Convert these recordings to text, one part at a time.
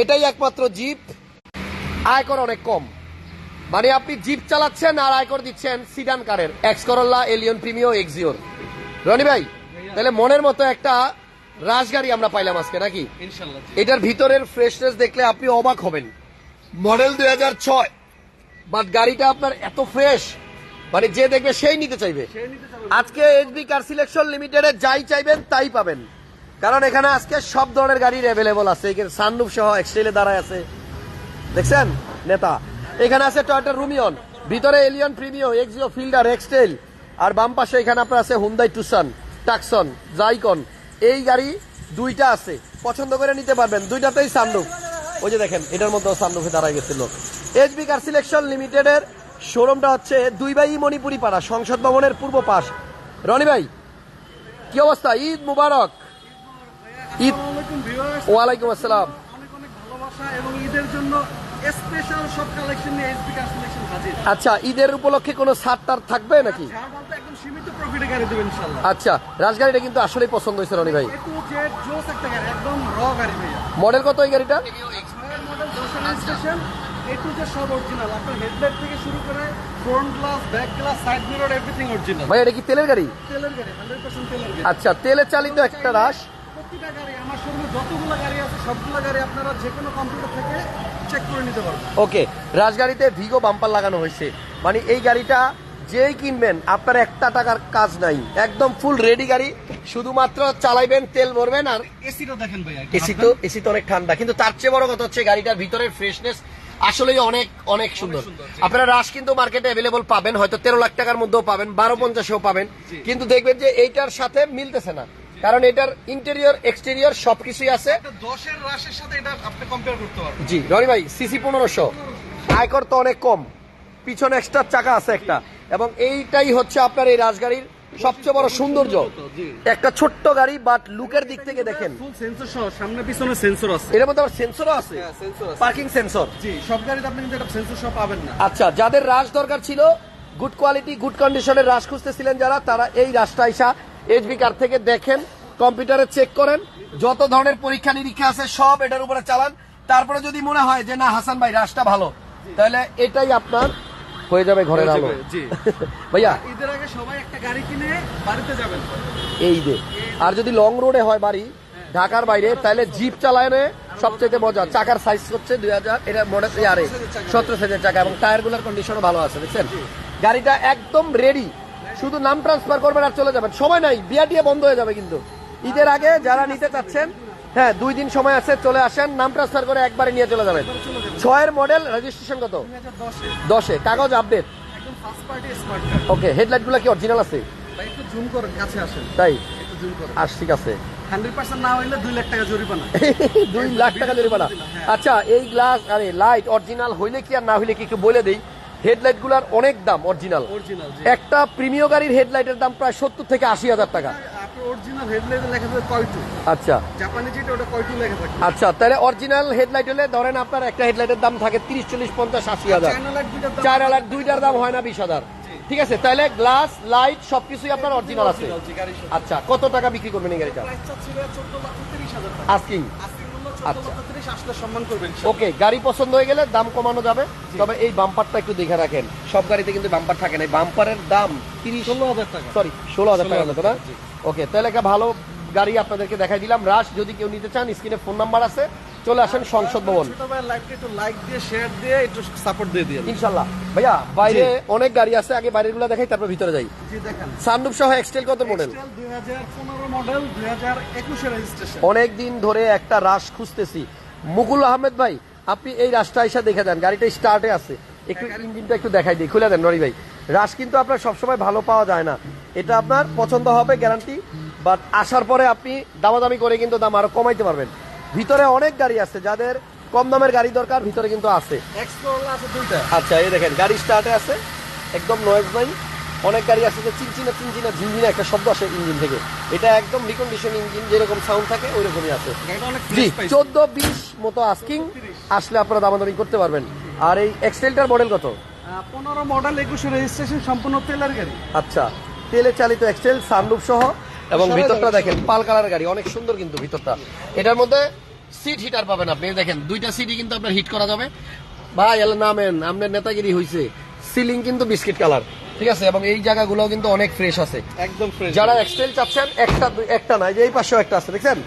এটাই একমাত্র জিপ। আয়কর অনেক কম। মানে আপনি জিপ চালাচ্ছেন আর আয়কর দিচ্ছেন সিডান কারের। X Corolla Allion Premio Axio Rony ভাই তাহলে মনের মতো একটা রাজগাড়ি আমরা পাইলাম আজকে নাকি? এটার ভিতরের ফ্রেশনেস দেখলে আপনি অবাক হবেন। মডেল দুই হাজার ছয়। বাট গাড়িটা আপনার এত ফ্রেশ মানে যে দেখবে সেই নিতে চাইবে। আজকে এইচবি কার সিলেকশন লিমিটেডে যাই চাইবেন তাই পাবেন। কারণ এখানে আজকে সব ধরনের গাড়ির অ্যাভেলেবল আছে। এখানে সানরুফ সহ এক্সটেলে দাঁড়ায় আছে। দেখছেন? নেতা। এখানে আছে টয়টা রুমিয়ন ভিতরে এলিয়ন প্রিমিও এক্সিও ফিল্ডার এক্সটেল আর বাম পাশে এখানে আপনার আছে হুন্দাই টুসান টাকসন জাইকন এই গাড়ি দুইটা আছে। পছন্দ করে নিতে পারবেন। দুইটাতেই সানরুফ। ওই যে দেখেন, এটার মধ্যেও সানরুফে দাঁড়ায় গেছিল এইচবি কার সিলেকশন লিমিটেডের শোরুমটা হচ্ছে দুই বাই মণিপুরি পাড়া সংসদ ভবনের পূর্ব পাশ। রনি ভাই, কি অবস্থা? ঈদ মুবারক। ঈদ। ওয়ালাইকুম আসসালাম। অনেক অনেক ভালোবাসা এবং ঈদের জন্য স্পেশাল সব কালেকশন নিয়ে এসবি কার সিলেকশন হাজির আচ্ছা ঈদের উপলক্ষে কোনো ছাড় টার থাকবে নাকি? যার বলতে একদম সীমিত প্রফিটে গাড়ি আচ্ছা রাজগাড়িটা কিন্তু আসলেই পছন্দ হয়েছে রনি ভাই। এ জেড জোস একটা গাড়ি একদম র গাড়ি ভাইয়া মডেল কত এই গাড়িটা? এক্সপায়ার মডেল দর্শন স্টেশন এ সব অরিজিনাল আপনার হেডলাইট থেকে শুরু করে front glass back glass side mirror everything original ভাই এটা কি তেলের গাড়ি? তেলের গাড়ি হান্ড্রেড পার্সেন্ট তেলের গাড়ি। আচ্ছা তেলে চালিত একটা রাশ। প্রতিটা গাড়ি আমার শোরুমে যতগুলো গাড়ি আছে সবগুলো গাড়ি আপনারা যে কোনো কম্পিউটার থেকে চেক করে নিতে পারবেন। ওকে রাজগাড়িতে ভিগো বাম্পার লাগানো হয়েছে। মানে এই গাড়িটা যেই কিনবেন আপনার একটা টাকার কাজ নাই। একদম ফুল রেডি গাড়ি শুধুমাত্র চালাইবেন তেল ভরবেন আর এসিটা দেখেন ভাইয়া এসি তো এসি তো অনেক ঠান্ডা। কিন্তু তার চেয়ে বড় কথা হচ্ছে গাড়িটার ভিতরের ফ্রেশনেস আসলেই অনেক অনেক সুন্দর। আপনারা রাশ কিন্তু মার্কেটে অ্যাভেলেবল পাবেন হয়তো তেরো লাখ টাকার মধ্যেও পাবেন বারো পঞ্চাশেও পাবেন। কিন্তু দেখবেন যে এইটার সাথে মিলতেছে না। কারণ এটার ইন্টেরিয়র এক্সটেরিয়র সবকিছুই আছে। দশের রাশের সাথে এটা আপনি কম্পেয়ার করতে পারবেন। জি রনি ভাই সিসি পনেরোশো। আয়কর তো অনেক কম। পিছনে এক্সট্রা চাকা আছে একটা। এবং এইটাই হচ্ছে আপনার এই রাজগাড়ির সবচেয়ে বড় সৌন্দর্য। একটা ছোট্ট গাড়ি বাট লুকের দিক থেকে দেখেন। ফুল সেন্সর সহ সামনে পিছনে সেন্সর আছে। এর মধ্যে আবার সেন্সরও আছে। সেন্সর আছে। পার্কিং সেন্সর জি সব গাড়িতে আপনি কিন্তু এটা সেন্সর সহ পাবেন না। আচ্ছা যাদের রাশ দরকার ছিল গুড কোয়ালিটি গুড কন্ডিশনের রাশ খুঁজতেছিলেন যারা তারা এই রাশটা এইচবি কার থেকে দেখেন কম্পিউটারে চেক করেন যত ধরনের পরীক্ষা নিরীক্ষা আছে সব এটার উপরে চালান। তারপরে যদি মনে হয় যে না হাসান ভাই রাশটা ভালো তাহলে এটাই আপনার হয়ে যাবে ঘরের আলো। ভাইয়া। ঈদের আগে সবাই একটা গাড়ি কিনে বাড়িতে যাবেন। এই দে আর যদি লং রোডে হয় বাড়ি ঢাকার বাইরে তাহলে জিপ চালায় সবচেয়ে মজা। চাকার সাইজ হচ্ছে দুই হাজার এটা মডেল আরে সতেরো সাইজের চাকা। এবং টায়ারগুলার কন্ডিশনও ভালো আছে দেখছেন? গাড়িটা একদম রেডি শুধু নাম ট্রান্সফার করবেন আর চলে যাবেন। সময় নাই বিয়া টিয়া বন্ধ হয়ে যাবে কিন্তু। ঈদের আগে যারা নিতে চাচ্ছেন হ্যাঁ দুই দিন সময় আছে, চলে আসেন, নাম ট্রান্সফার করে একবারে নিয়ে চলে যাবেন। ছয়ের মডেল রেজিস্ট্রেশন কত? দশে। কাগজ আপডেট ওকে হেডলাইটগুলো কি অরিজিনাল আছে? তাই? আস ঠিক আছে। দুই লাখ টাকা জরিমানা। আচ্ছা এই গ্লাস আরে লাইট অরিজিনাল হইলে কি আর না হইলে কি বলে দেই? হেডলাইটগুলার অনেক দাম অরিজিনাল একটা প্রিমিয় গাড়ির হেডলাইটের দাম প্রায় সত্তর থেকে আশি হাজার টাকা। আচ্ছা। আচ্ছা তাহলে অরিজিনাল হেডলাইট হলে ধরেন আপনার একটা হেডলাইটের দাম থাকে তিরিশ চল্লিশ পঞ্চাশ আশি হাজার। চার দুইটার দাম? হয় না বিশ হাজার। ঠিক আছে তাহলে গ্লাস লাইট সবকিছুই আপনার অরিজিনাল আছে। আচ্ছা কত টাকা বিক্রি করবেন এই গাড়িটা? আস্কিং আচ্ছা। সম্মান করবেন ওকে গাড়ি পছন্দ হয়ে গেলে দাম কমানো যাবে তবে এই বাম্পারটা একটু দেখে রাখেন। সব গাড়িতে কিন্তু বাম্পার থাকে না। এই বাম্পারের দাম তিরিশ ষোলো হাজার টাকা। সরি ষোলো হাজার টাকা না ওকে তাহলে একটা ভালো গাড়ি আপনাদেরকে দেখাই দিলাম। রাশ যদি কেউ নিতে চান স্ক্রিনে ফোন নাম্বার আছে। চলে আসেন সংসদ ভবন। ইনশাল্লাহ। ভাইয়া বাইরে অনেক গাড়ি আছে আগে বাইরেরগুলো দেখাই তারপর ভিতরে যাই। জি সহ এক্সটেল কত মডেল অনেক দিন ধরে একটা রাশ খুঁজতেছি। মুকুল আহমেদ ভাই আপনি এই রাশটা এসে দেখে দেন গাড়িটা স্টার্টে আছে। একটু ইঞ্জিনটা একটু দেখাই দিই খুলে দেন নরি ভাই। রাশ কিন্তু আপনার সবসময় ভালো পাওয়া যায় না। এটা আপনার পছন্দ হবে গ্যারান্টি বাট আসার পরে আপনি দামাদামি করে কিন্তু দাম আরও কমাইতে পারবেন। ভিতরে অনেক গাড়ি আছে যাদের কম দামের গাড়ি দরকার ভিতরে কিন্তু আছে। আচ্ছা এই দেখেন গাড়ি স্টার্টে আছে একদম নয়েজ নাই। অনেক গাড়ি আছে যে চিনচিনা চিনচিনা ঝিনঝিনা একটা শব্দ আসে ইঞ্জিন থেকে। এটা একদম রিকন্ডিশন ইঞ্জিন যেরকম সাউন্ড থাকে ওই রকমই আছে জি চোদ্দ বিশ মতো আস্কিং আসলে আপনারা দামাদামি করতে পারবেন। আর এই এক্সটেলটার মডেল কত? পনেরো মডেল একুশে রেজিস্ট্রেশন সম্পূর্ণ তেলের গাড়ি। আচ্ছা তেলে চালিত এক্সটেল সানরুফ সহ। এবং ভিতরটা দেখেন পাল কালার গাড়ি অনেক সুন্দর কিন্তু ভিতরটা। এটার মধ্যে সিট হিটার পাবেন আপনি দেখেন দুইটা সিটই কিন্তু আপনার হিট করা যাবে। ভাই এলা নামেন আপনার নেতাগিরি হয়েছে সিলিং কিন্তু বিস্কিট কালার ঠিক আছে? এবং এই জায়গাগুলো কিন্তু অনেক ফ্রেশ আছে। একদম ফ্রেশ যারা এক্সেল চাচ্ছেন একটা একটা না এই যে এই পাশেও একটা আছে দেখছেন?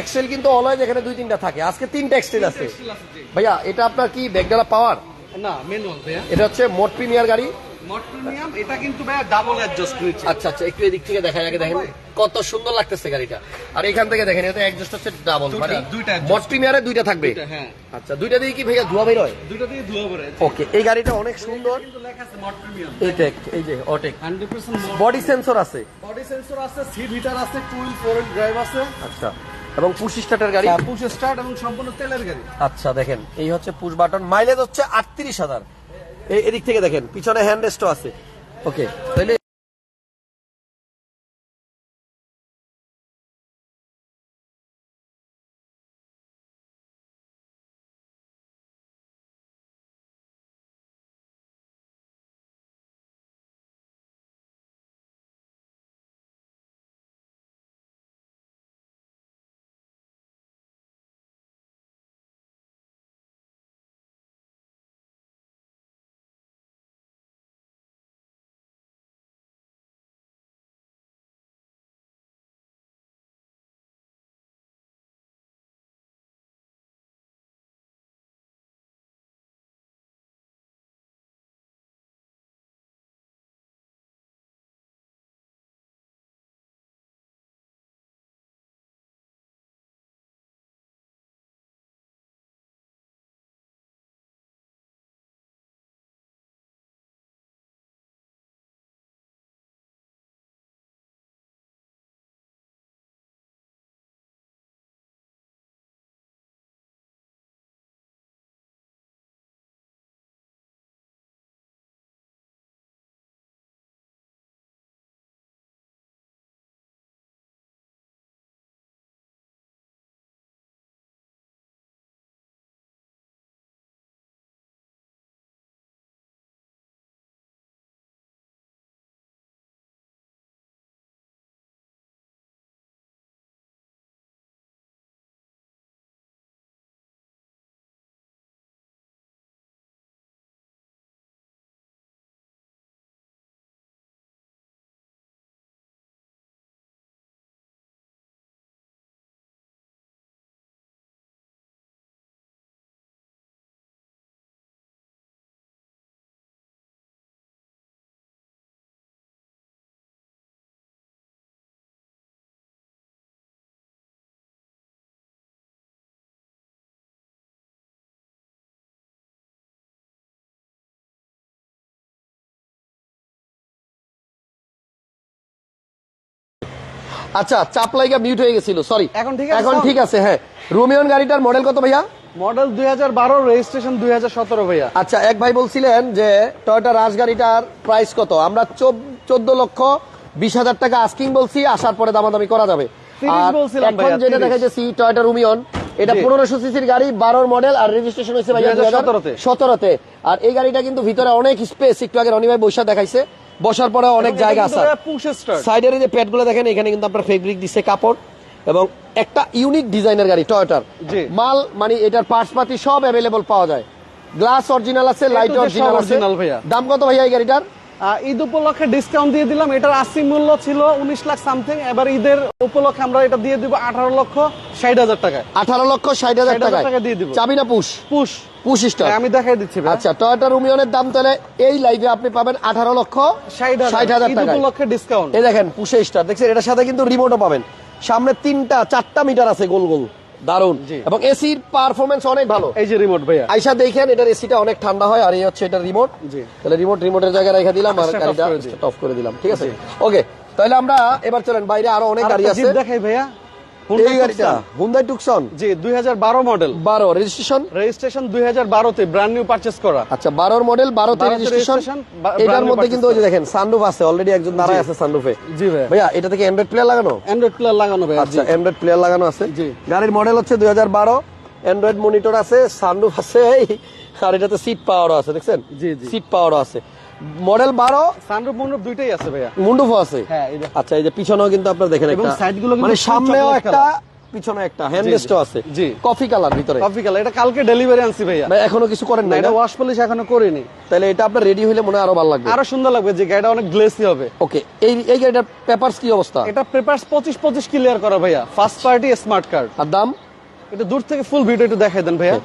এক্সেল কিন্তু অলওয়েজ এখানে দুই তিনটা থাকে। আজকে তিনটা এক্সেল আছে। ভাইয়া এটা আপনার কি ব্যাগডালা পাওয়ার না ম্যানুয়াল ভাইয়া। এটা হচ্ছে মোট প্রিমিয়ার গাড়ি। মড এটা কিন্তু ভাইয়া ডাবল অ্যাডজাস্ট করেছে। আচ্ছা আচ্ছা একটু এদিক থেকে দেখা আগে দেখেন কত সুন্দর লাগতেছে গাড়িটা। আর এখান থেকে দেখেন এটা একজস্ট হচ্ছে ডাবল মানে দুইটা adjust। প্রিমিয়ারে দুইটা থাকবে। হ্যাঁ। আচ্ছা দুইটা দিয়ে কি ভাইয়া ধোয়া বের হয় দুইটা দিয়ে ধোয়া পড়ে ওকে এই গাড়িটা অনেক সুন্দর। কিন্তু লেখা আছে মড প্রিমিয়াম এই এই যে অটেক 100% বডি সেন্সর আছে। বডি সেন্সর আছে সিট হিটার আছে ফোর হুইল ড্রাইভ আছে। আচ্ছা এবং পুশ স্টার্টার গাড়ি? পুশ স্টার্ট এবং সম্পূর্ণ তেলের গাড়ি। আচ্ছা দেখেন এই হচ্ছে পুশ বাটন মাইলেজ হচ্ছে আটত্রিশ হাজার। এদিক থেকে দেখেন পিছনে হ্যান্ড রেস্টও আছে। ওকে তাহলে আচ্ছা চাপলাইগা মিউট হয়ে গেছিল সরি এখন ঠিক আছে এখন ঠিক আছে হ্যাঁ। রোমিয়ন গাড়িটার মডেল কত ভাইয়া? মডেল দুই হাজার বারো রেজিস্ট্রেশন দুই হাজার সতেরো ভাইয়া। আচ্ছা এক ভাই বলছিলেন যে টয়োটা রাজ গাড়িটার প্রাইস কত? আমরা চোদ্দ লক্ষ বিশ হাজার টাকা আস্কিং বলছি আসার পরে দামাদামি করা যাবে। আর এখন যেটা। দেখা যাচ্ছে টয়োটা রুমিয়ন এটা। পনেরোশো সিসির গাড়ি বারোর মডেল আর রেজিস্ট্রেশন হয়েছে ভাইয়া 2017 তে। সতেরোতে। আর এই গাড়িটা কিন্তু ভিতরে অনেক স্পেস একটু আগে রনি ভাই বৈশা দেখাইছে। বসার পরে অনেক জায়গা আছে। সাইডের যে প্যাডগুলো দেখেন এখানে কিন্তু আপনার ফেব্রিক দিচ্ছে কাপড় এবং একটা ইউনিক ডিজাইনের গাড়ি টয়টার মাল মানে এটার পার্টস পাতি সব অ্যাভেলেবল পাওয়া যায়। গ্লাস অরিজিনাল আছে লাইট অরিজিনাল আছে। দাম কত ভাইয়া এই গাড়িটার? ঈদ উপলক্ষে ডিসকাউন্ট দিয়ে দিলাম। এটার আশি মূল্য ছিল উনিশ লাখ সামথিং এবার ঈদের উপলক্ষে আমরা এটা দিয়ে দিব আঠারো লক্ষ ষাট হাজার টাকায়। আঠারো লক্ষ ষাট হাজার টাকা দিয়ে দিব। চাবি না পুশ? পুশ। পুশ আমি দেখাই দিচ্ছি ভাই। আচ্ছা টয়োটা রুমিয়নের দাম তাহলে এই লাইভে আপনি পাবেন আঠারো লক্ষ ষাট ষাট হাজার ঈদ উপলক্ষে ডিসকাউন্ট এই দেখেন পুষে স্টার দেখছেন এটার সাথে কিন্তু রিমোটও পাবেন। সামনে তিনটা চারটা মিটার আছে গোল গোল। দারুণ এবং এসির পারফরমেন্স অনেক ভালো। এই যে রিমোট ভাইয়া। আইসা দেখেন এটার এসিটা অনেক ঠান্ডা হয় আর এই হচ্ছে এটা রিমোট। তাহলে রিমোট রিমোটের জায়গায় রেখে দিলাম আর গাড়িটা অফ করে দিলাম ঠিক আছে? ওকে তাহলে আমরা এবার চলেন বাইরে আরও অনেক গাড়ি আছে। দেখাই ভাইয়া। এই গাড়িটা হুন্দাই টুকসন জি দুই হাজার বারো মডেল বারো রেজিস্ট্রেশন রেজিস্ট্রেশন দুই হাজার ব্র্যান্ড নিউ পারচেস করা। আচ্ছা মডেল 12 তে রেজিস্ট্রেশন এটার মধ্যে কিন্তু ওই যে দেখেন সানরুফ আছে অলরেডি একজন আছে সানরুফে জি ভাইয়া ভাইয়া এটা থেকে অ্যান্ড্রয়েড প্লেয়ার লাগানো? অ্যান্ড্রয়েড প্লেয়ার লাগানো আচ্ছা অ্যান্ড্রয়েড প্লেয়ার লাগানো আছে। জি। গাড়ির মডেল হচ্ছে দুই হাজার বারো অ্যান্ড্রয়েড মনিটর আছে সানরুফ আছে আর এটাতে সিট পাওয়ারও আছে দেখছেন? জি, জি। সিট পাওয়ারও আছে। মডেল বারো সানরুফ মন্ডপ দুইটাই আছে ভাইয়া। আছে? হ্যাঁ, আচ্ছা এই যে পিছনেও কিন্তু আপনার দেখেন এবং একটা সাইডগুলো মানে সামনেও একটা পিছনে একটা আছে। জি। কফি কালার ভিতরে। কফি কালার এটা কালকে ডেলিভারি আনছি ভাইয়া। ভাই এখনও কিছু করেন না এটা ওয়াশ পলিশ এখনও করিনি। তাহলে এটা আপনার রেডি হলে মনে আরও ভালো লাগবে। আরও সুন্দর লাগবে যে গাড়িটা অনেক গ্লেসি হবে। ওকে এই এই গাড়িটার পেপারস কি অবস্থা? এটা পেপারস পঁচিশ পঁচিশ ক্লিয়ার করা ভাইয়া ফার্স্ট পার্টি স্মার্ট কার্ড আর দাম? এটা দূর থেকে ফুল ভিডিও একটু দেখাই দেন ভাইয়া।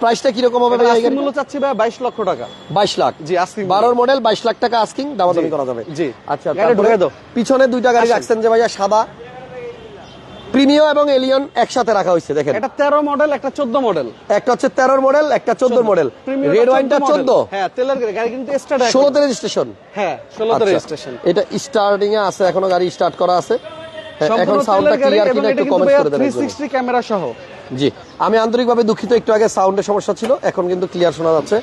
প্রাইসটা কীরকম হবে ভাই এই মূল্য চাচ্ছি ভাইয়া বাইশ লক্ষ টাকা। বাইশ লাখ। জি আজকে বারোর মডেল বাইশ লাখ টাকা আস্কিং দামাদামি করা যাবে। জি। আচ্ছা গাড়ি ঢুকে দাও। পিছনে দুইটা গাড়ি রাখছেন যে ভাইয়া সাদা। প্রিমিও এবং এলিয়ন একসাথে রাখা হয়েছে দেখেন। এটা তেরো মডেল একটা চোদ্দ মডেল একটা হচ্ছে তেরোর মডেল একটা চোদ্দ মডেল রেড ওয়াইনটা চোদ্দ হ্যাঁ তেলের গাড়ি কিন্তু স্টার্ট ষোলোতে রেজিস্ট্রেশন হ্যাঁ ষোলোতে রেজিস্ট্রেশন এটা স্টার্টিং এ আছে এখনও গাড়ি স্টার্ট করা আছে। হ্যাঁ, এখন সাউন্ডটা ক্লিয়ার কিনা একটু কমেন্ট করে দেন থ্রি একজন। সিক্সটি ক্যামেরা সহ। জি। আমি আন্তরিকভাবে দুঃখিত একটু আগে সাউন্ডের সমস্যা ছিল এখন কিন্তু ক্লিয়ার শোনা যাচ্ছে।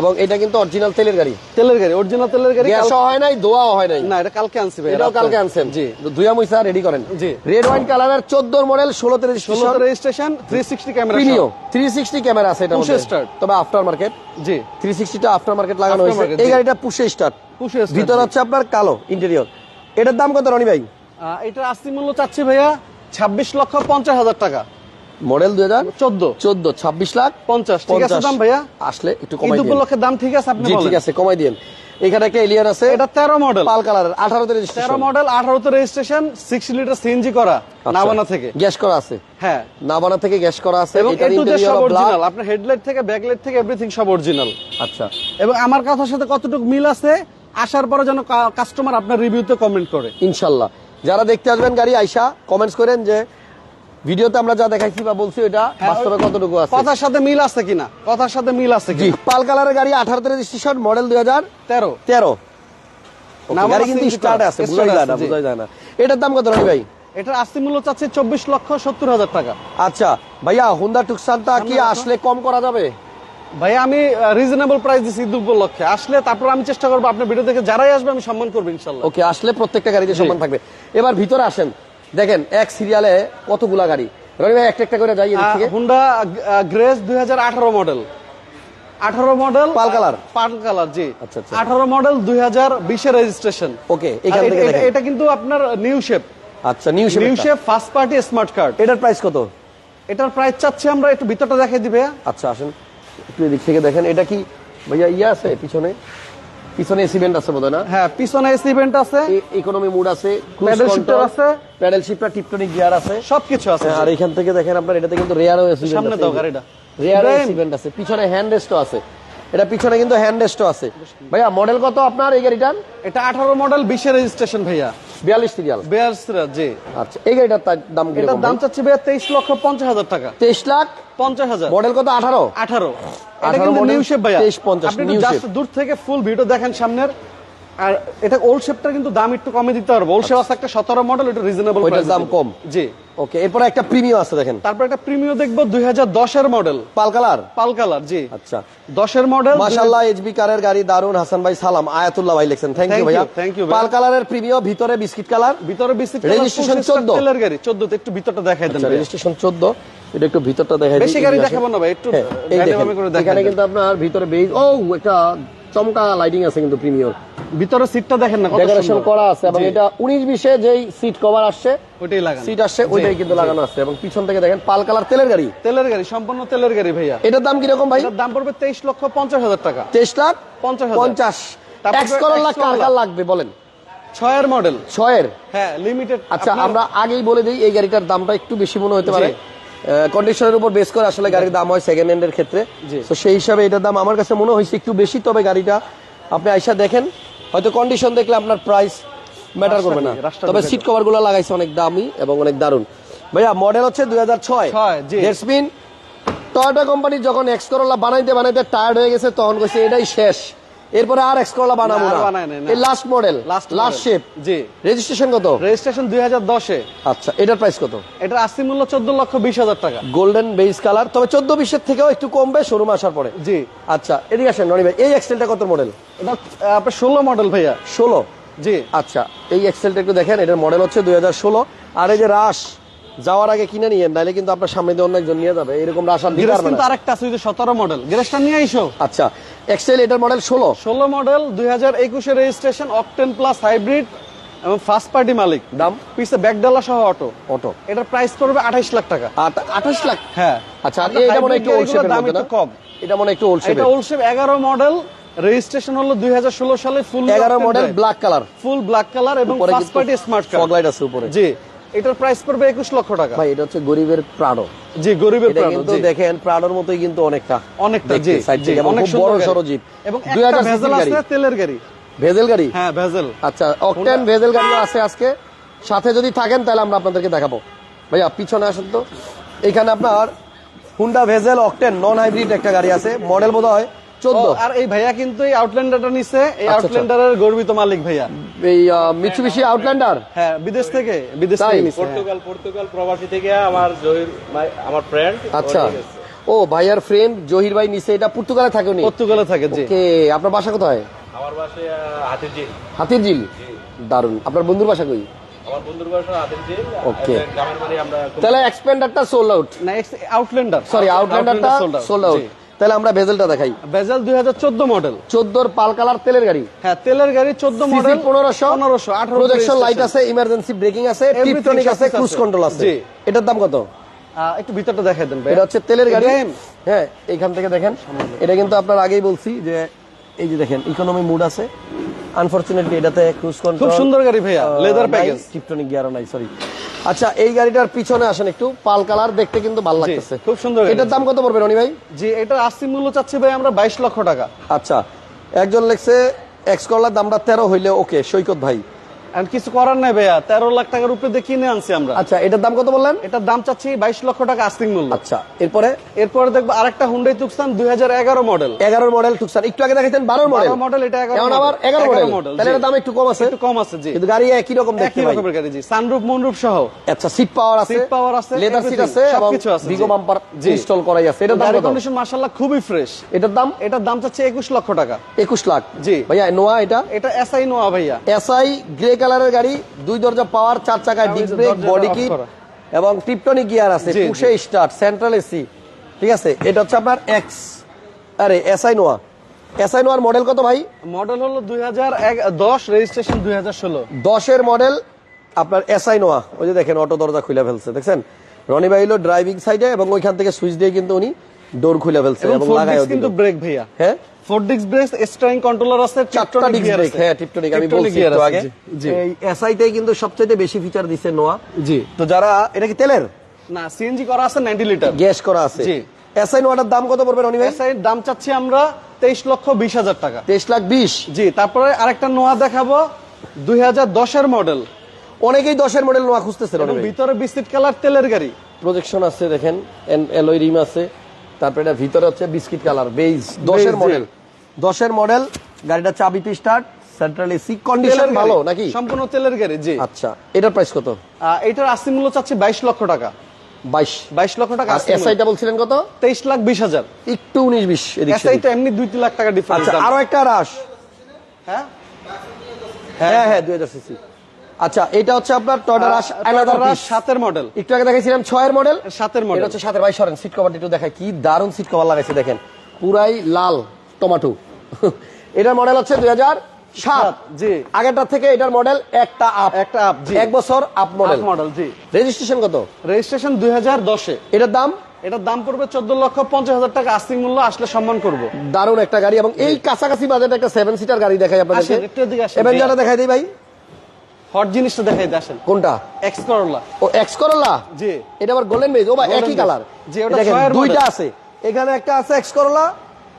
এবং এটা কিন্তু অরিজিনাল তেলের গাড়ি। তেলের গাড়ি অরিজিনাল তেলের গাড়ি গ্যাসও হয় নাই দোয়াও হয় নাই। না এটা কালকে আনছি ভাই এটাও কালকে আনছেন। জি। দুইয়া মুইসা রেডি করেন। জি। রেড ওয়াইন কালারের চোদ্দ মডেল ষোলোতে ষোলোতে registration three sixty camera Premio three sixty camera আছে এটা Push start। তবে আফটার মার্কেট জি। থ্রি সিক্সটিটা আফটার মার্কেট লাগানো হয়েছে। এই গাড়িটা পুষে স্টার্ট পুষে start, ভিতর। হচ্ছে আপনার কালো ইন্টেরিয়র এটার দাম কত রনি ভাই? এটা আস্তি মূল্য চাচ্ছি ভাইয়া ছাব্বিশ লক্ষ পঞ্চাশ হাজার টাকা। মডেল দুই হাজার চোদ্দ। চোদ্দ ছাব্বিশ লাখ পঞ্চাশ। পঞ্চাশ। দাম ভাইয়া? আসলে একটু কমাই উপলক্ষে দাম ঠিক আছে আপনি ঠিক আছে কমাই দিন এখানে একটা এলিয়ান আছে। এটা তেরো মডেল পাল কালারের আঠারোতে তেরো মডেল আঠারোতে রেজিস্ট্রেশন সিক্স লিটার সিএনজি করা আচ্ছা। নাবানা থেকে। গ্যাস করা আছে। হ্যাঁ। নাবানা থেকে গ্যাস করা আছে। এবং সব অরিজিনাল আপনার হেডলাইট থেকে ব্যাকলাইট থেকে এভরিথিং সব অরিজিনাল আচ্ছা। এবং আমার কথার সাথে কতটুকু মিল আছে আসার পরে যেন কাস্টমার আপনার রিভিউতে কমেন্ট করে। ইনশাল্লাহ। যারা দেখতে আসবেন গাড়ি আইসা কমেন্টস করেন যে ভিডিওতে আমরা যা দেখাইছি বা বলছি ওটা হ্যাঁ, বাস্তবে কতটুকু আছে? কথার সাথে মিল আছে কিনা? কথার সাথে মিল আছে কিনা? পাল কালারের গাড়ি আঠারোতে রেজিস্ট্রেশন মডেল দুই হাজার তেরো। তেরো। নাম গাড়ি কিন্তু স্টার্ট আছে বোঝাই যায় না। বোঝাই যায় না। এটার দাম কত রনি ভাই? এটার আস্তি মূল্য চাচ্ছে চব্বিশ লক্ষ সত্তর হাজার টাকা। আচ্ছা ভাইয়া হুন্ডা টুকসানটা কি। আসলে কম করা যাবে? ভাই আমি রিজনেবল প্রাইস দিচ্ছি ঈদ উপলক্ষে। আসলে তারপর আমি চেষ্টা করব আপনার ভিডিও দেখে যারাই আসবে আমি সম্মান করব ইনশাল্লাহ। ওকে আসলে প্রত্যেকটা গাড়িতে সম্মান থাকবে। এবার ভিতরে আসেন। দেখেন এক সিরিয়ালে কতগুলা গাড়ি? রনি ভাই একটা একটা করে যাই হুন্ডা গ্রেস দুই হাজার আঠারো মডেল আঠারো model pearl colour? Pearl colour জি। আচ্ছা, আচ্ছা। আঠারো মডেল দুই হাজার বিশের রেজিস্ট্রেশন ওকে এখান থেকে দেখেন। এটা কিন্তু আপনার নিউ শেপ আচ্ছা new shape new shape first party smart card এটার প্রাইস কত? এটার প্রাইস চাচ্ছি আমরা একটু ভিতরটা দেখাই দিবে। আচ্ছা আসেন। একটু এদিক থেকে দেখেন এটা কি ভাইয়া ইয়ে আছে পিছনে? পিছনে এসি ভেন্ট আছে বোধহয় না? হ্যাঁ পিছনে এসি ইভেন্ট আছে। ইকোনমি মুড আছে প্যাডেল শিফটার আছে। প্যাডেল শিফটার টিপটনিক গিয়ার আছে। সবকিছু আছে। হ্যাঁ, আর এখান থেকে দেখেন আপনার এটাতে কিন্তু রেয়ারও এসি সামনে দরকার এটা। রেয়ার। এসি ভেন্ট আছে। পিছনে হ্যান্ড রেস্টও আছে। এটা পিছনে কিন্তু হ্যান্ড রেস্টও আছে। ভাইয়া মডেল কত আপনার এই গাড়িটার? এটা আঠারো মডেল বিশের রেজিস্ট্রেশন ভাইয়া। বিয়াল্লিশ সিরিয়াল বেয়ার জি। আচ্ছা এই গাড়িটার দাম এটার এটা দাম চাচ্ছি ভাইয়া তেইশ লক্ষ পঞ্চাশ হাজার টাকা। তেইশ লাখ? পঞ্চাশ হাজার। মডেল কত? আঠারো? আঠারো। এটা 18 কিন্তু নিউ শেপ ভাইয়া। 23, 50 আপনি জাস্ট দূর থেকে ফুল ভিডিও দেখেন সামনের। আর এটা ওল্ড শেপটা কিন্তু দাম একটু কমে দিতে পারব। ওল্ড শেপ আছে একটা সতেরো মডেল এটা রিজনেবল ওইটার দাম কম। জি। ওকে এরপরে একটা প্রিমিয়াম আছে দেখেন। তারপর একটা প্রিমিয় দেখব দুই দশের model pearl colour? Pearl colour জি। আচ্ছা। দশের মডেল মাশাআল্লাহ এইচবি কারের গাড়ি দারুণ হাসান ভাই সালাম। আয়াতুল্লাহ ভাই লিখছেন। থ্যাংক ইউ ভাইয়া। you ভাইয়া। পাল কালারের প্রিমিয়াম ভিতরে বিস্কিট কালার। ভিতরে বিসি Registration 14 তেলের গাড়ি। চোদ্দতে একটু ভিতরটা দেখাই দেন আচ্ছা। রেজিস্ট্রেশন 14 এটা একটু ভিতরটা দেখাই দিই, বেশি গাড়ি দেখাবো না ভাই একটু হ্যাঁ, এখানে কিন্তু আপনার ভিতরে বেজ ও একটা চমকা লাইটিং আছে কিন্তু প্রিমিয়াম ভিতরে সিটটা দেখেন না ডেকোরেশন করা আছে এবং এটা 19 20 যেই সিট কভার আসছে ওইটাই লাগানো। সিট আসছে ওইটাই কিন্তু লাগানো আছে। এবং পিছন থেকে দেখেন পাল কালার তেলের গাড়ি। তেলের গাড়ি সম্পূর্ণ তেলের গাড়ি ভাইয়া। এটার দাম কীরকম ভাই? এটার দাম পড়বে তেইশ লক্ষ পঞ্চাশ হাজার টাকা। 23 লাখ পঞ্চাশ হাজার। 50 তারপরে এক্স করোলা কার কার লাগবে বলেন? ছয়ের মডেল ছয়ের? হ্যাঁ লিমিটেড আচ্ছা আমরা আগেই বলে দিই এই গাড়িটার দামটা একটু বেশি মনে হতে পারে। কন্ডিশনের উপর বেস করে আসলে গাড়ির দাম হয় সেকেন্ড হ্যান্ডের ক্ষেত্রে। তো সেই হিসাবে এটার দাম আমার কাছে মনে হয়েছে একটু বেশি তবে গাড়িটা আপনি আইসা দেখেন। হয়তো কন্ডিশন দেখলে আপনার প্রাইস ম্যাটার করবে না। তবে সিট কভারগুলো। লাগাইছে অনেক দামি এবং অনেক দারুণ। ভাইয়া মডেল হচ্ছে দুই হাজার ছয়। টয়োটা কোম্পানি যখন এক্স করোলা বানাইতে বানাইতে টায়ার্ড হয়ে গেছে তখন কইছে এটাই শেষ। এরপরে আর এক্স করলা বানাবো না। এই লাস্ট মডেল লাস্ট শেপ জি। রেজিস্ট্রেশন কত? রেজিস্ট্রেশন দুই হাজার দশে। আচ্ছা এটার প্রাইস কত? এটার আশি মূল্য চোদ্দ লক্ষ বিশ হাজার টাকা। গোল্ডেন বেস কালার তবে চোদ্দ বিশের থেকেও একটু কমবে শোরুম আসার পরে। জি। আচ্ছা এদিকে আসেন রনি ভাই এই এক্সেলটা কত মডেল এটা আপনার ষোলো মডেল ভাইয়া। ষোলো? জি। আচ্ছা এই এক্সেলটা একটু দেখেন এটার মডেল হচ্ছে দুই হাজার ষোলো। আর এই যে রাশ যাওয়ার আগে কিনে নিয়েন নাহলে কিন্তু আপনার সামনে দিয়ে অন্য একজন নিয়ে যাবে। এরকম আর দিতে গ্যারেজ কিন্তু আরেকটা আছে সতেরো মডেল গ্যারেজটা নিয়ে আইসো। আচ্ছা এক্সেল এটার মডেল ষোলো। ষোলো মডেল দুই হাজার একুশে রেজিস্ট্রেশন অকটেন প্লাস হাইব্রিড এবং ফার্স্ট পার্টি মালিক দাম? পিছে ব্যাকডালা সহ অটো অটো এটার প্রাইস পড়বে আঠাইশ লাখ টাকা। আঠাশ লাখ? হ্যাঁ। আচ্ছা আর এটা মনে একটু ওল্ড শেপের দাম একটু কম। এটা মনে একটু ওল্ড এটা ওল্ড শেপ এগারো মডেল রেজিস্ট্রেশন হলো দুই হাজার ষোলো সালে full 11 model black colour full black colour এবং first party smart fog light আছে উপরে। জি। এটার প্রাইস পড়বে একুশ লক্ষ টাকা। ভাই এটা হচ্ছে গরিবের প্রাডো জি গরিবের কিন্তু দেখেন প্রাডোর মতোই কিন্তু অনেকটা। অনেকটা জি অনেক বড় গাড়ি। সড়ো জিপ এবং 2000 একটা ভেজেল আছে তেলের গাড়ি। ভেজেল গাড়ি? হ্যাঁ ভেজেল। আচ্ছা অকটেন ভেজেল গাড়িও আছে আজকে। সাথে যদি থাকেন তাহলে আমরা আপনাদেরকে দেখাবো। ভাইয়া পিছনে আসেন তো। এখানে আপনার Honda Vezel octane non hybrid একটা গাড়ি আছে। মডেল বোধ হয় চোদ্দ। আর এই ভাইয়া কিন্তু এই আউটল্যান্ডারটা নিছে। এই আচ্ছা, আচ্ছা। আউটল্যান্ডারের গর্বিত মালিক ভাইয়া। এই মিচুবিশি আউটল্যান্ডার হ্যাঁ বিদেশ থেকে বিদেশ থেকে। পর্তুগাল পর্তুগাল প্রবাসী থেকে আমার জহির আমার ফ্রেন্ড আচ্ছা। ও ভাইয়ার ফ্রেন্ড জহির ভাই নিচে এটা পর্তুগালে থাকে উনি? পর্তুগালে থাকে জি। ওকে আপনার বাসা কোথায়? আমার বাসায় হাতির জিল হাতির ঝিল দারুণ আপনার বন্ধুর বাসা কই? আমার বন্ধুর বাসা হাতির জিল Okay. গ্রামের বাড়ি আমরা খুব- তাহলে এক্সপেন্ডারটা sold out next Outlander sorry আউটল্যান্ডারটা sold out. তাহলে আমরা ভেজেলটা দেখাই। বেজেল দুই হাজার চোদ্দ মডেল। চোদ্দোর পাল কালার তেলের গাড়ি। হ্যাঁ তেলের গাড়ি চোদ্দ মডেল পনেরোশো পনেরোশো আঠারো প্রজেকশন লাইট আছে ইমার্জেন্সি ব্রেকিং আছে ইলেকট্রনিক আছে ক্রুজ কন্ট্রোল আছে। এটার দাম কত? একটু ভিতরটা দেখাই দেন এটা হচ্ছে তেলের গাড়ি। হ্যাঁ এখান থেকে দেখেন। এটা কিন্তু আপনার আগেই বলছি যে এই যে দেখেন ইকোনমি মুড আছে। আনফরচুনেটলি এটাতে ক্রুজ কন্ট্রোল খুব সুন্দর গাড়ি ভাইয়া লেদার প্যাকেজ টিপটনিক গিয়ারও নাই সরি আচ্ছা এই গাড়িটার পিছনে আসেন একটু পাল কালার দেখতে কিন্তু ভালো লাগতেছে। খুব সুন্দর এটার দাম কত পড়বে রনি ভাই? জি এটার আশি মূল্য চাচ্ছি ভাই আমরা বাইশ লক্ষ টাকা। আচ্ছা একজন লেখছে এক্স করলার দামটা তেরো হইলে ওকে সৈকত ভাই। কিছু করার নাই ভাইয়া তেরো লাখ টাকার উপরে দিয়ে কিনে আনছি আমরা। আচ্ছা এটার দাম কত বললেন? এটার দাম চাচ্ছি বাইশ লক্ষ টাকা আস্তিং মূল্য। আচ্ছা এরপরে? এরপরে দেখব আরেকটা হুন্ডাই তুকসান দুই হাজার এগারো মডেল এগারোর মডেল টুকসার একটু আগে বারোর মডেল 12 model, এটা 11 এখন আবার এগারো মডেল তাহলে। দাম একটু কম আছে? একটু কম আছে জি। কিন্তু গাড়ি একই রকম একই রকমের গাড়ি জি। সানরুফ মনরুফ সহ। আচ্ছা সিট পাওয়ার আছে Seat power আছে, লেদার সিট আছে সবকিছু আছে, ভিগো বাম্পার। ইনস্টল করাই আছে। এটার দাম কন্ডিশন মাশাআল্লাহ খুবই ফ্রেশ এটার দাম? এটার দাম চাচ্ছে একুশ লক্ষ টাকা। একুশ লাখ। জি। ভাইয়া নোয়া এটা? এটা এসআই নোয়া ভাইয়া। এসআই গ্রে কালারের গাড়ি দুই দরজা পাওয়ার চার চাকায় ডিস্ক ব্রেক বডি কিট এবং টিপটনিক গিয়ার আছে। পুশে স্টার্ট সেন্ট্রাল এসি ঠিক আছে? এটা হচ্ছে আপনার এক্স আরে এসআই নোয়া এসআই নোয়ার মডেল কত ভাই? মডেল হলো দুই হাজার দশ রেজিস্ট্রেশন দুই হাজার ষোলো। দশের মডেল আপনার এসআই নোয়া ওই যে দেখেন অটো দরজা খুলে ফেলছে দেখছেন? রনি ভাই হলো ড্রাইভিং সাইডে এবং ওইখান থেকে সুইচ দিয়ে কিন্তু উনি ডোর খুলে ফেলছে এবং দিল কিন্তু ব্রেক ভাইয়া। হ্যাঁ? ফোর ডিস্ক স্টারিং কন্ট্রোলার আছে চারটা ডিস্ক ব্রেক হ্যাঁ টিপটনিক আমি বলছি আগে। এই এসআইতে কিন্তু সবচেয়ে বেশি ফিচার দিছে নোয়া জি। তো যারা এটা কি তেলের? না সিএনজি করা আছে নাইনটি লিটার গ্যাস করা আছে। জি। এসআই নোয়াটার দাম কত পড়বে রনি ভাই? এসআই দাম চাচ্ছি আমরা তেইশ লক্ষ বিশ হাজার টাকা। তেইশ লাখ বিশ? জি তারপরে আরেকটা নোয়া দেখাবো দুই হাজার দশের মডেল অনেকেই দশের মডেল নোয়া খুঁজতেছে রনি ভিতরে বিস্কিট কালার তেলের গাড়ি। প্রজেকশন আছে দেখেন এলওই রিম আছে। তারপরে এটা ভিতরে হচ্ছে বিস্কিট কালার বেজ দশের। মডেল দশের মডেল গাড়িটা চাবিতে স্টার্ট সেন্ট্রাল এসি কন্ডিশন ভালো নাকি? সম্পূর্ণ তেলের গাড়ি জি। আচ্ছা এটার প্রাইস কত? এটার আশি মূল্য চাচ্ছি বাইশ লক্ষ টাকা। বাইশ। বাইশ লক্ষ টাকা এসআইটা বলছিলেন কত? তেইশ লাখ বিশ হাজার। একটু উনিশ বিশ এদিক এসআই তো এমনি দুই তিন লাখ টাকা ডিফারেন্স আচ্ছা আরও একটা রাস হ্যাঁ? হ্যাঁ হ্যাঁ দুই হাজার সিসি আচ্ছা এটা হচ্ছে আপনার টয়টা রাস আলাদা Toyota সাতের মডেল একটু আগে দেখাইছিলাম ছয়ের মডেল সাতের মডেল হচ্ছে সাতের ভাই সরেন সিট কভারটা একটু দেখায় কি দারুণ সিট কভার লাগাইছে দেখেন। পুরাই লাল টমাটো এটার মডেল হচ্ছে দুই হাজার সাত। জি। আগেরটার থেকে এটার মডেল একটা আপ একটা আপ জি। এক বছর আপ মডেল মডেল জি। রেজিস্ট্রেশন কত? রেজিস্ট্রেশন দুই হাজার দশে। এটার দাম? এটার দাম পড়বে চোদ্দ লক্ষ পঞ্চাশ হাজার টাকা। আস্তিক মূল্য আসলে সম্মান করব। দারুণ একটা গাড়ি এবং এই কাছাকাছি বাজেট একটা সেভেন সিটার গাড়ি দেখাই আসেন, এভেঞ্জারটা দেখাই দিই ভাই। হট জিনিসটা দেখাই আসেন কোনটা? এক্স করলা ও এক্স করলা জি। এটা আবার গোল্ডেন বেজ ও বা একই কালার জি, ওটা দুইটা আছে। এখানে একটা আছে এক্স করলা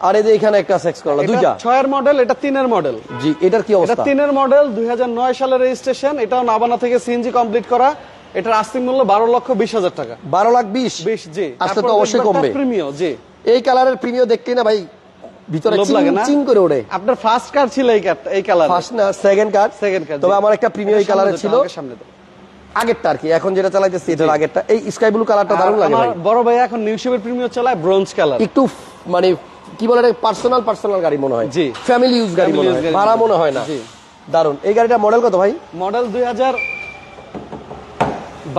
আর এই যে এখানে একটা এক্স করলা এটা দুইটা। ছয়ের মডেল এটা তিনের মডেল জি এটার কি এটা অবস্থা? তিনের মডেল দুই হাজার নয় সালের রেজিস্ট্রেশন এটাও নাবানা থেকে সিএনজি কমপ্লিট করা। এটার আস্তিক মূল্য বারো লক্ষ বিশ হাজার টাকা। বারো লাখ বিশ? বিশ জি। আসলে তো অবশ্যই কমবে। প্রিমিয় জি। এই কালারের প্রিমিয় দেখতে না ভাই ভিতরে চিং লাগে না? চিং করে ওঠে আপনার ফার্স্ট কার ছিল এই কার এই কালার ফার্স্ট না সেকেন্ড কার সেকেন্ড কার তবে আমার একটা প্রিমিয় এই কালারের ছিল। সামনে আগেরটা আর কি এখন যেটা চালাইতেছি এটার আগেরটা। এই স্কাই ব্লু কালারটা দারুণ আর লাগে ভাই। বড় ভাই এখন নিউ শেপের প্রিমিয়ার চালায় ব্রোঞ্জ কালার একটু মানে কি বলে পার্সোনাল পার্সোনাল গাড়ি মনে হয়। জি। ফ্যামিলি ইউজ গাড়ি মনে হয়। ভাড়া মনে হয়। না। জি। দারুণ। এই গাড়িটা মডেল কত ভাই? মডেল দুই হাজার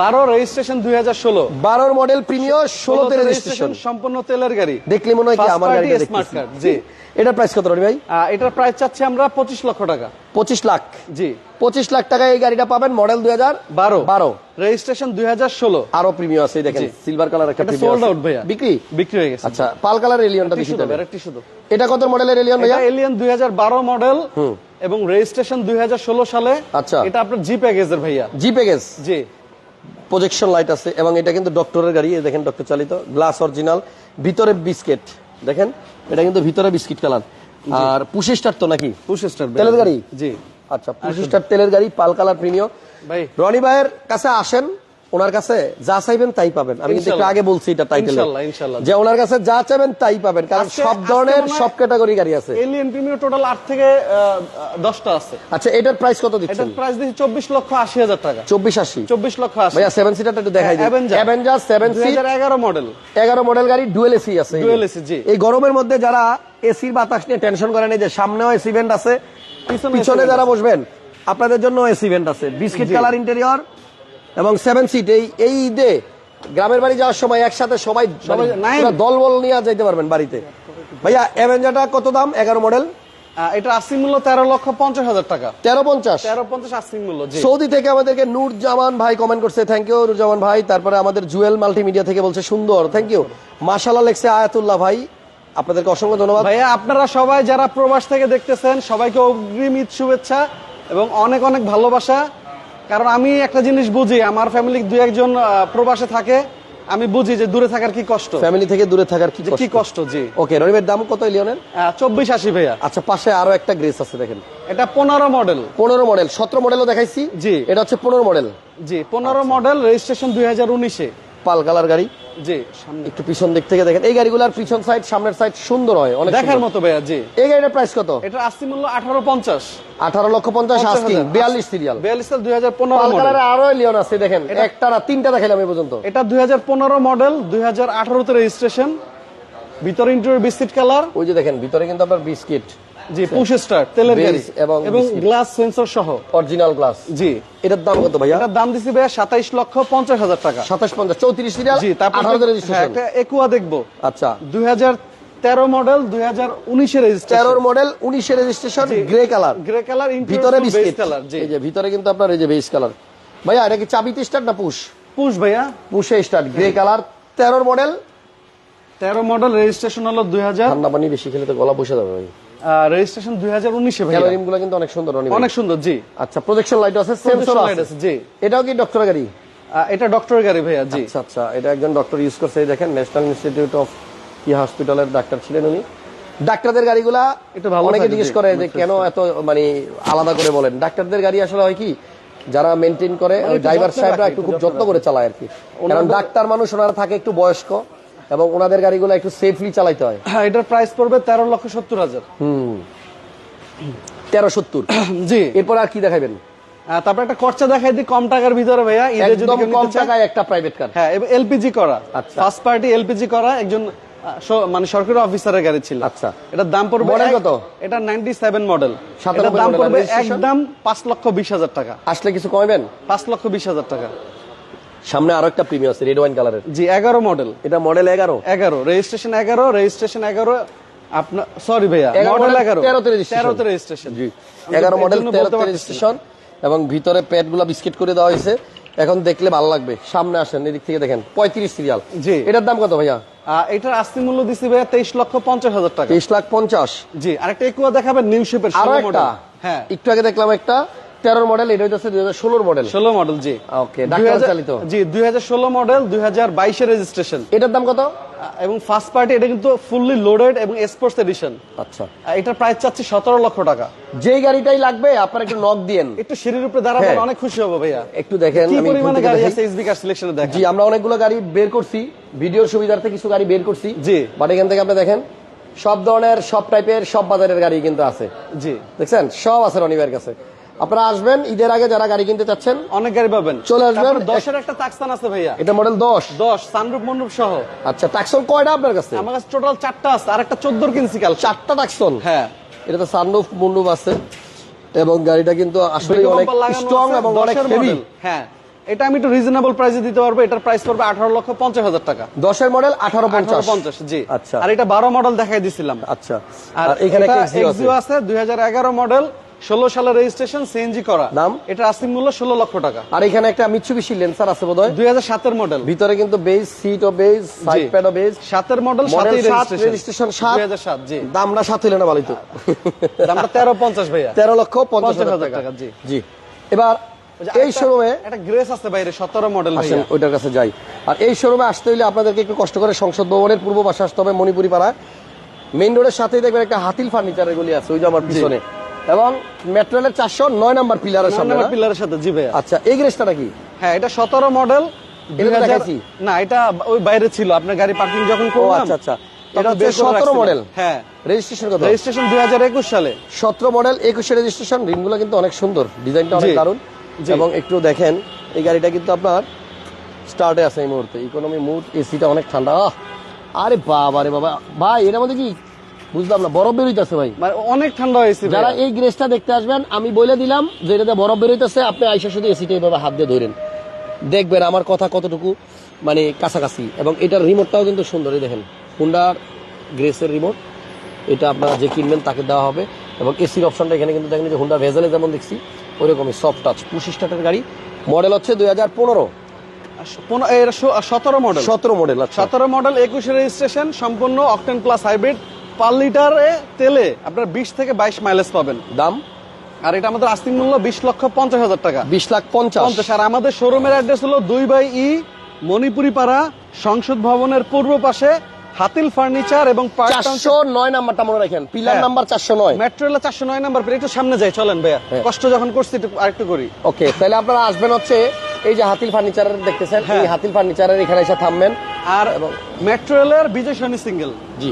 বারো রেজিস্ট্রেশন দুই হাজার ষোলো। বারোর মডেল প্রিমিয় ষোলোতে রেজিস্ট্রেশন সম্পূর্ণ তেলের গাড়ি। দেখলে মনে হয় কি আমার party গাড়িটা smart জি। এটার প্রাইস কত ভাই? এটার প্রাইস চাচ্ছি আমরা পঁচিশ লক্ষ টাকা। পঁচিশ লাখ। জি। পঁচিশ লাখ টাকায় এই গাড়িটা পাবেন মডেল দুই হাজার বারো। বারো। রেজিস্ট্রেশন দুই হাজার ষোলো। আরও প্রিমিয়াম আছে দেখেন সিলভার কালার একটা premium sold ভাইয়া। বিক্রি? বিক্রি হয়ে গেছে। আচ্ছা পাল কালার এলিয়নটা শুধু তবে। আরেকটি শুধু এটা কত মডেলের এলিয়ন ভাইয়া? এলিয়ান দুই হাজার বারো মডেল এবং রেজিস্ট্রেশন দুই হাজার ষোলো সালে। আচ্ছা। এটা আপনার জি প্যাকেজের ভাইয়া। জি প্যাকেজ জি। প্রজেকশন লাইট আছে এবং এটা কিন্তু ডক্টরের গাড়ি দেখেন ডক্টর চালিত গ্লাস অরিজিনাল ভিতরে বিস্কিট দেখেন? এটা কিন্তু ভিতরে বিস্কিট কালার আর পুশি স্টার তো নাকি? পুশি স্টার তেলের গাড়ি? জি। আচ্ছা পুশি স্টার তেলের গাড়ি পাল কালার প্রিমিয় ভাই। রনি ভাইয়ের কাছে আসেন ওনার কাছে যা চাইবেন তাই পাবেন। আমি কিন্তু আগে বলছি এটা টাইটেল। যে ওনার কাছে যা চাইবেন তাই পাবেন কারণ সব ধরনের সব ক্যাটাগরি গাড়ি আছে। এলিয়ান প্রিমিয়ার টোটাল থেকে আহ, দশটা আছে। আচ্ছা এটার প্রাইস কত দিচ্ছেন? এটার প্রাইস দিচ্ছি চব্বিশ লক্ষ আশি হাজার টাকা। চব্বিশ আশি। চব্বিশ লক্ষ আশি। ভাইয়া সেভেন সিটারটা একটু দেখাই অ্যাভেঞ্জার সিট মডেল এগারো মডেল গাড়ি ডুয়েল এসি আছে। Dual AC, জি। এই গরমের মধ্যে যারা এসির বাতাস নিয়ে টেনশন করেন এই যে সামনেও এসি ভেন্ট আছে পিছনে যারা বসবেন আপনাদের জন্য এসি ভেন্ট আছে। বিস্কিট কালার ইন্টেরিয়র এবং সেভেন সিট এই এই ঈদে গ্রামের বাড়ি যাওয়ার সময় একসাথে সবাই দলবল নিয়ে যাইতে পারবেন বাড়িতে। ভাইয়া অ্যাভেঞ্জারটা কত দাম? এগারো মডেল এটা আশি মূল্য তেরো লক্ষ পঞ্চাশ হাজার টাকা। তেরো পঞ্চাশ। তেরো পঞ্চাশ আশি মূল্য সৌদি থেকে আমাদেরকে নূর জামান ভাই কমেন্ট করছে। থ্যাংক ইউ নূর জামান ভাই। তারপরে আমাদের জুয়েল মাল্টিমিডিয়া থেকে বলছে সুন্দর থ্যাংক ইউ মাশাল্লাহ লেখছে আয়াতুল্লাহ ভাই। আপনাদেরকে অসংখ্য ধন্যবাদ। ভাইয়া আপনারা সবাই যারা প্রবাস থেকে দেখতেছেন সবাইকে অগ্রিম ঈদ শুভেচ্ছা এবং অনেক অনেক ভালোবাসা। কারণ আমি একটা জিনিস বুঝি আমার ফ্যামিলি দু একজন প্রবাসে থাকে আমি বুঝি যে দূরে থাকার কি কষ্ট। ফ্যামিলি থেকে দূরে থাকার কি কি কষ্ট? জি। ওকে রনিমের দাম কত লিওনের চব্বিশ আশি ভাইয়া। আচ্ছা পাশে আরও একটা গ্রেস আছে দেখেন। এটা পনেরো মডেল পনেরো মডেল সতেরো মডেলও দেখাইছি। জি। এটা হচ্ছে পনেরো মডেল জি পনেরো মডেল রেজিস্ট্রেশন দুই হাজার উনিশে। পাল কালার গাড়ি। জি সামনে। একটু পিছন দিক থেকে দেখেন। এই গাড়িগুলোর পিছন সাইড সামনের সাইড সুন্দর হয় অনেক দেখার মতো ভাইয়া জি। এই গাড়িটার প্রাইস কত? এটা আশি মূল্য আঠারো পঞ্চাশ। আঠারো লক্ষ পঞ্চাশ আস্কিং বিয়াল্লিশ সিরিয়াল বিয়াল্লিশ সাল দুই হাজার পনেরো পাল মডেল কালারে আরও লিওন আছে দেখেন। একটা না তিনটা দেখাইলাম এই পর্যন্ত। এটা দুই হাজার পনেরো মডেল দুই হাজার আঠারোতে রেজিস্ট্রেশন ভিতরে ইন্টেরিয়র বিস্কিট কালার। ওই যে দেখেন ভিতরে কিন্তু আপনার বিস্কিট। জি পুশ স্টার তেলের গাড়ি এবং গ্লাস সেন্সর সহ। অরিজিনাল গ্লাস জি। এটার দাম কত ভাইয়া? এটার দাম দিছি ভাইয়া সাতাইশ লক্ষ পঞ্চাশ হাজার টাকা। সাতাশ পঞ্চাশ চৌত্রিশ সিরিয়াল জি তারপর হ্যাঁ, একটা একুয়া দেখব। আচ্ছা। দুই হাজার তেরো মডেল দুই হাজার রেজিস্ট্রেশন তেরোর মডেল উনিশের registration grey colour grey colour ভিতরে বিস্কিট কালার এই যে ভিতরে কিন্তু আপনার এই যে বেস কালার ভাইয়া এটা কি চাবিতে স্টার্ট না পুশ পুশ ভাইয়া। পুশে স্টার্ট গ্রে কালার তেরোর মডেল তেরো মডেল রেজিস্ট্রেশন হলো দুই হাজার ঠান্ডা পানি বেশি খেলে তো গলা বসে যাবে ভাই। রেজিস্ট্রেশন দুই হাজার উনিশে ভাইয়া। ক্যালোরিমগুলো কিন্তু অনেক সুন্দর অনেক সুন্দর জি। আচ্ছা প্রজেকশন লাইট আছে সেন্সর লাইট আছে। জি। এটাও কি ডক্টর গাড়ি? এটা ডক্টর গাড়ি ভাইয়া জি। আচ্ছা আচ্ছা এটা একজন ডক্টর ইউজ করছে দেখেন ন্যাশনাল ইনস্টিটিউট অফ কি হসপিটালের ডাক্তার ছিলেন উনি। ডাক্তারদের গাড়িগুলা একটু ভালো অনেকে জিজ্ঞেস করে যে কেন এত মানে আলাদা করে বলেন। ডাক্তারদের গাড়ি আসলে হয় কি যারা মেনটেন করে ড্রাইভার সাহেবরা একটু খুব যত্ন করে চালায় আর কি। কারণ ডাক্তার মানুষ ওনারা থাকে একটু বয়স্ক। এবং ওনাদের গাড়িগুলো একটু সেফলি চালাইতে হয়। হ্যাঁ, এটার প্রাইস পড়বে তেরো লক্ষ সত্তর হাজার। হুম। তেরো সত্তর। জি। এরপর আর কি দেখাবেন তারপর একটা খরচা দেখাই দিই কম টাকার ভিতরে ভাইয়া যদি কম টাকায় একটা প্রাইভেট কার হ্যাঁ এলপিজি করা। আচ্ছা। ফার্স্ট পার্টি এলপিজি করা একজন মানে সরকারি অফিসারের গাড়ি ছিল। আচ্ছা। এটার দাম পড়বে Model কত? এটা নাইনটি সেভেন মডেল সাতানব্বই এটার দাম পড়বে একদম পাঁচ লক্ষ বিশ হাজার টাকা। আসলে কিছু কমাবেন পাঁচ লক্ষ বিশ হাজার টাকা। সামনে আরও একটা প্রিমিয়াম আছে রেড ওয়াইন কালারের জি এগারো মডেল এটা মডেল এগারো। এগারো রেজিস্ট্রেশন এগারো রেজিস্ট্রেশন এগারো আপনার সরি ভাইয়া মডেল এগারো। তেরোতে রেজিস্ট্রেশন জি এগারো মডেল তেরোতে রেজিস্ট্রেশন এবং ভিতরে প্যাডগুলা বিস্কিট করে দেওয়া হয়েছে। এখন দেখলে ভালো লাগবে সামনে আসেন এদিক থেকে দেখেন পঁয়ত্রিশ সিরিয়াল জি। এটার দাম কত ভাইয়া? এটার আস্তি মূল্য দিচ্ছি ভাইয়া তেইশ লক্ষ পঞ্চাশ হাজার টাকা। তেইশ লাখ পঞ্চাশ। জি আরেকটা একুয়া দেখাবেন নিউ শেপের আরও একটা? হ্যাঁ। একটু আগে দেখলাম একটা। তেরোর মডেল এটা হচ্ছে দুই হাজার ষোলোর মডেল ষোলো মডেল জি। ওকে ডাক্তার চালিত। জি দুই হাজার ষোলো মডেল দুই হাজার বাইশের রেজিস্ট্রেশন এটার দাম কত? এবং ফার্স্ট পার্টি এটা কিন্তু ফুললি লোডেড এবং স্পোর্টস এডিশন আচ্ছা। এটার প্রাইস চাচ্ছি সতেরো লক্ষ টাকা। যেই গাড়িটাই লাগবে আপনার একটু নক দিয়েন। একটু সিঁড়ির উপরে দাঁড়াবেন হ্যাঁ। অনেক খুশি হব ভাইয়া। একটু দেখেন কি পরিমাণে গাড়ি। আছে এসবি কার সিলেকশনে দেখা জি আমরা অনেকগুলো গাড়ি বের করছি ভিডিওর সুবিধার্থে কিছু গাড়ি বের করছি। জি। বাট এখান থেকে আপনি দেখেন সব ধরনের সব টাইপের সব বাজারের গাড়ি কিন্তু আছে। জি। দেখছেন? সব আছে রনিবের কাছে। আপনারা আসবেন ঈদের আগে যারা গাড়ি কিনতে চাচ্ছেন অনেক গাড়ি পাবেন। চলে আসবেন। দশের একটা তাকসান আছে ভাইয়া। এটা মডেল দশ। দশ সানরূপ মন্ডপ সহ। আচ্ছা টাকসন কয়টা আপনার কাছে? আমার কাছে টোটাল চারটা আছে আর একটা চোদ্দোর কিনছি কাল চারটা টাকসন হ্যাঁ। এটা তো সানরুফ মুন্ডুপ আছে। এবং গাড়িটা কিন্তু আসলে অনেক স্ট্রং এবং অনেক হেভি হ্যাঁ। এটা আমি একটু রিজনেবল প্রাইসে দিতে পারব এটার প্রাইস পড়বে আঠারো লক্ষ পঞ্চাশ হাজার টাকা। দশের মডেল আঠারো পঞ্চাশ। জি। আচ্ছা। আর এটা বারো মডেল দেখাই দিছিলাম। আচ্ছা। আর এখানে আছে। দুই হাজার এগারো মডেল ষোলো সালের রেজিস্ট্রেশন সিএনজি করা। দাম? এটা আসিম মূল্য ষোলো লক্ষ টাকা। আর এখানে একটা মিৎসুবিশি লেন্সার আছে বোধহয়? দুই হাজার সাতের মডেল ভিতরে কিন্তু বেজ সিট ও বেজ সাইড প্যাড ও বেজ সাতের মডেল রেজিস্ট্রেশন সাত দুই হাজার সাত জি। দামটা সাত হইলে না ভালোই তো দামটা তেরো পঞ্চাশ ভাইয়া। তেরো লক্ষ পঞ্চাশ হাজার টাকা। জি। জি। এবার এই শোরুমে একটা গ্রেস আছে বাইরে সতেরো মডেল আসেন ওইটার কাছে যাই। আর এই শোরুমে আসতে হলে আপনাদেরকে একটু কষ্ট করে সংসদ ভবনের পূর্ব পাশে আসতে হবে মণিপুরি পাড়ায় মেইন রোডের সাথেই দেখবেন একটা হাতিল ফার্নিচারের গলি আছে ওই যে আমার পিছনে। এবং মেট্রো রেলের চারশো নয় নাম্বার পিলারের সামনে? পিলারের সাথে জি আচ্ছা এই গ্রেসটা নাকি হ্যাঁ এটা সতেরো মডেল না এটা ওই বাইরে ছিল আপনার গাড়ি পার্কিং যখন আচ্ছা, আচ্ছা। এটা হচ্ছে বের করে 17 রাখছিলাম। মডেল? হ্যাঁ রেজিস্ট্রেশন কত রেজিস্ট্রেশন দুই হাজার একুশ সালে সতেরো মডেল একুশে রেজিস্ট্রেশন রিমগুলো কিন্তু অনেক সুন্দর ডিজাইনটা অনেক জি। দারুণ জি। এবং একটু দেখেন এই গাড়িটা কিন্তু আপনার স্টার্টে আছে এই মুহূর্তে ইকোনমি মুড এসিটা অনেক ঠান্ডা আরে বাবা রে বাবা ভাই এর মধ্যে কি বুঝলাম না বরফ বেরোইতেছে ভাই। মানে অনেক ঠান্ডা হয়েছে যারা। এই গ্রেসটা দেখতে আসবেন আমি বলে দিলাম যে এটাতে বরফ বেরোইতেছে আপনি আইসা শুধু এসিটা এইভাবে হাত দিয়ে ধরেন। দেখবেন আমার কথা কতটুকু মানে কাছাকাছি। এবং এটার রিমোটটাও কিন্তু সুন্দর এই দেখেন হুন্ডার গ্রেসের রিমোট এটা আপনারা যে কিনবেন তাকে দেওয়া হবে। এবং এসির অপশনটা এখানে কিন্তু দেখেন যে হুন্ডা ভেজালে যেমন দেখছি ওইরকমই সফট টাচ পঁচিশ স্টার্টের গাড়ি। মডেল হচ্ছে দুই হাজার পনেরো। সতেরো মডেল সতেরো মডেল আচ্ছা। সতেরো মডেল একুশে রেজিস্ট্রেশন সম্পূর্ণ অকটেন প্লাস হাইব্রিড পার লিটারে তেলে আপনার বিশ থেকে বাইশ মাইলেজ পাবেন। দাম? আর এটা আমাদের আস্তিক মূল্য বিশ লক্ষ পঞ্চাশ হাজার টাকা। বিশ লাখ পঞ্চাশ। পঞ্চাশ। আর আমাদের শোরুমের অ্যাড্রেস হলো দুই বাই ই মণিপুরি পাড়া সংসদ ভবনের পূর্ব পাশে হাতিল ফার্নিচার এবং চারশো নয় নাম্বারটা মনে রাখেন। পিলার হ্যাঁ। নাম্বার চারশো নয়। মেট্রো রেলের চারশো নয় নাম্বার একটু সামনে যাই চলেন ভাইয়া। হ্যাঁ। কষ্ট যখন করছি একটু আরেকটু করি। ওকে তাহলে আপনারা আসবেন হচ্ছে এই যে হাতিল ফার্নিচারের দেখতেছেন। হ্যাঁ। এই হাতিল ফার্নিচারের এখানে এসে থামবেন। আর মেট্রো রেলের বিজয় সরণি সিঙ্গেল জি।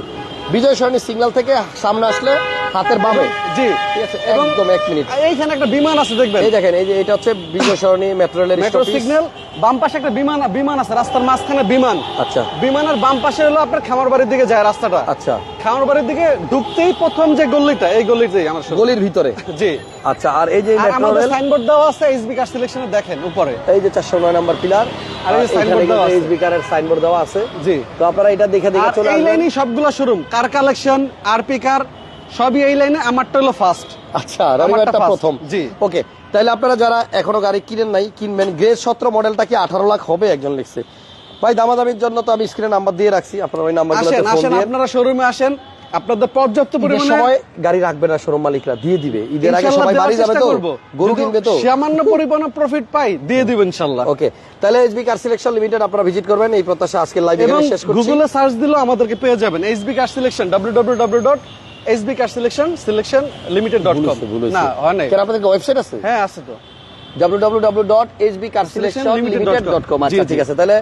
বিজয় সরণি সিগনাল থেকে সামনে আসলে হাতের বামে। জি। ঠিক আছে একদম এক মিনিট। এইখানে একটা বিমান আছে দেখবেন। এই দেখেন এই যে এটা হচ্ছে বিজয় সরণি মেট্রো রেলের মেট্রো। সিগন্যাল বাম পাশে একটা বিমান বিমান আছে রাস্তার মাঝখানে বিমান। আচ্ছা। বিমানের বাম পাশে হলো আপনার খামার বাড়ির দিকে যায় রাস্তাটা। আচ্ছা। বাড়ির দিকে ঢুকতেই প্রথম যে গল্লিটা এই গল্লিতেই আমার। গলির ভিতরে? জি। আচ্ছা আর এই যে আমাদের সাইনবোর্ড দেওয়া আছে এসবি কার সিলেকশনে দেখেন উপরে। এই যে নাম্বার পিলার আর এই signboard দেওয়া আছে। এইচবি কারের সাইনবোর্ড দেওয়া আছে। জি। তো আপনারা এটা দেখে দেখে চলে এই আসবেন। লাইনই সবগুলো showroom car collection RP car সবই এই লাইনে আমারটা হলো ফার্স্ট আচ্ছা রবিবারটা প্রথম। জি। ওকে তাহলে আপনারা যারা এখনও গাড়ি কিনেন নাই কিনবেন গ্রে সতেরো মডেলটা কি আঠারো লাখ হবে একজন লিখছে। ভাই দামাদামির জন্য তো আমি স্ক্রিনে নাম্বার দিয়ে রাখছি। আপনারা ওই নাম্বারগুলোতে আসেন ফোন দিয়ে। আপনারা শোরুমে আসেন। আপনাদের পর্যাপ্ত পরিমাণে সময় গাড়ি রাখবে না শোরুম মালিকরা দিয়ে দিবে। ঈদের আগে সবাই বাড়ি যাবে তো? গরু কিনবে তো? সামান্য পরিমাণে প্রফিট পাই দিয়ে দিবেন ইনশাল্লাহ। ওকে তাহলে এসবি কার সিলেকশন লিমিটেড আপনারা ভিজিট করবেন। এই প্রত্যাশা আজকে লাইভ এখানে শেষ করছি। গুগলে সার্চ দিলেও আমাদেরকে পেয়ে যাবেন। HB car selection www dot HB car selection selection limited dot ভুল কম হয়েছে, ভুল হয়েছে। না হয় কেন আপনাদের ওয়েবসাইট আছে? হ্যাঁ আছে তো। www.hbcarselection.limited.com আচ্ছা ঠিক আছে। তাহলে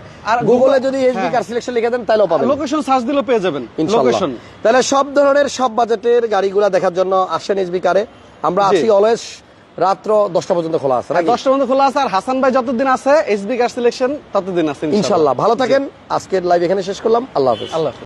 গুগলে যদি এসবি হ্যাঁ। কার সিলেকশন লিখে দেন তাহলেও পাবেন। লোকেশন সার্চ দিলেও পেয়ে যাবেন। লোকেশন তাহলে সব ধরনের সব বাজেটের গাড়িগুলা দেখার জন্য আসেন এসবি কারে আমরা। আছি অলওয়েজ রাত্র দশটা পর্যন্ত খোলা আছে দশটা বন্ধু খোলা আছে। আর হাসান ভাই যতদিন আছে এইচবি কার সিলেকশন ততদিন আছে ইনশাল্লাহ। ভালো থাকেন। আজকের লাইভ এখানে শেষ করলাম। আল্লাহ হাফেজ। আল্লাহ।